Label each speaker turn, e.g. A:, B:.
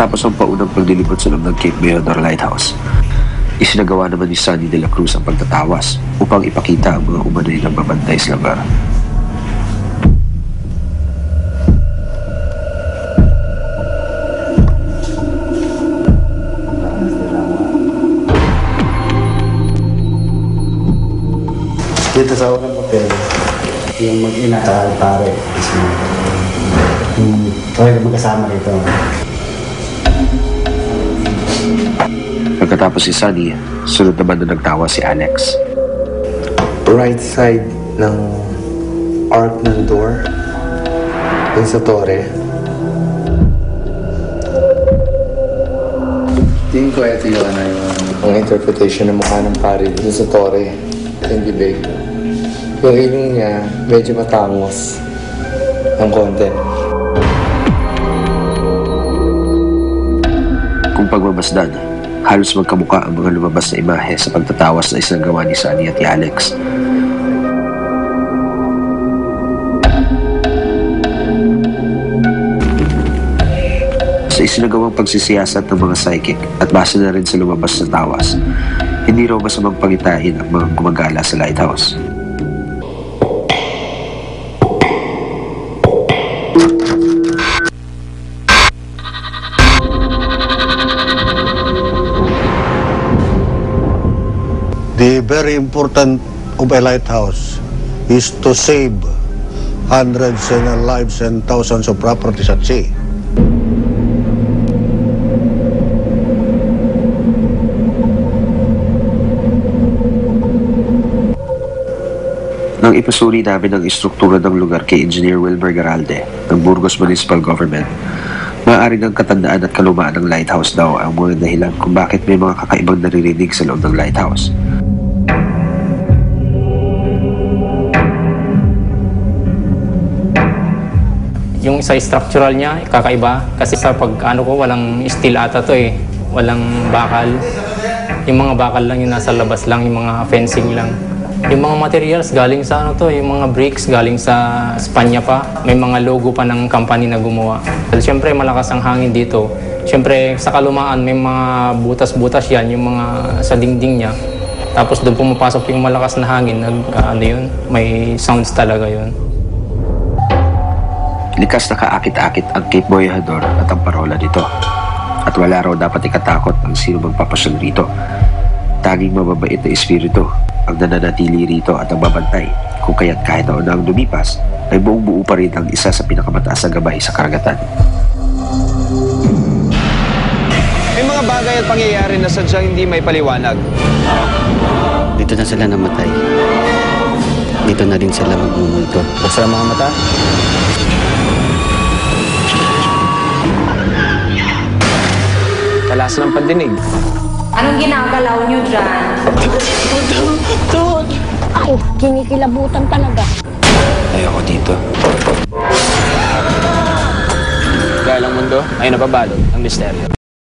A: Matapos ang paunang paglilibot sa loob ng Cape Mayodor Lighthouse, isinagawa naman ni Sunny de la Cruz ang pagtatawas upang ipakita ang mga umanay ng babantay sa lugar.
B: Dito sa unang papel, yung mag-ina pare yung talaga magkasama rito.
A: Pagkatapos si Sunny, sunod naman na nagtawa si Alex.
C: right side ng arc ng door dun sa tore. Tingin ko ito yung ano yung ang interpretation ng mukha ng pare dun sa tore yung bibig. Yung ilong niya medyo matangos ang konti.
A: Kung pagmamasdan, halos magkamuka ang mga lumabas na imahe sa pagtatawas na isinagawa ni Sunny at ni Alex. Sa isinagawang pagsisiyasat ng mga psychic at base na rin sa lumabas na tawas, hindi raw masamang pangitain ang mga gumagala sa lighthouse.
D: Very important of a lighthouse is to save hundreds of lives and thousands of properties at sea.
A: Nang ipasuri namin ang istruktura ng lugar kay Engineer Wilmer Garalde ng Burgos Municipal Government, maaari ng katandaan at kalumaan ng lighthouse daw ang mga dahilan kung bakit may mga kakaibang naririnig sa loob ng lighthouse.
E: Yung isa structural niya, kakaiba. Kasi sa pag ano ko, walang steel ata to eh. Walang bakal. Yung mga bakal lang yung nasa labas lang, yung mga fencing lang. Yung mga materials galing sa ano to, yung mga bricks galing sa Espanya pa. May mga logo pa ng company na gumawa. Siyempre malakas ang hangin dito. Siyempre sa kalumaan may mga butas-butas yan, yung mga sa dingding niya. Tapos doon pumapasok yung malakas na hangin, nag, ano yun, may sounds talaga yun.
A: Likas na kaakit-akit ang Cape Boyador at ang parola nito. At wala raw dapat ikatakot ang sino magpapasyon rito. Tanging mababait na espiritu ang nananatili rito at ang babantay. Kung kaya't kahit na unang lumipas, ay buong buo pa rin ang isa sa pinakamataas na gabay sa karagatan.
F: May mga bagay at pangyayari na sadyang hindi may paliwanag.
G: Dito na sila namatay. Dito na din sila magmumulto.
F: Ang mga mata. Talas ng pandinig.
H: Anong ginagalaw nyo dyan?
I: Ay, kinikilabutan talaga.
A: Ayoko dito.
F: Dahil ang mundo ay nababalot ng misteryo.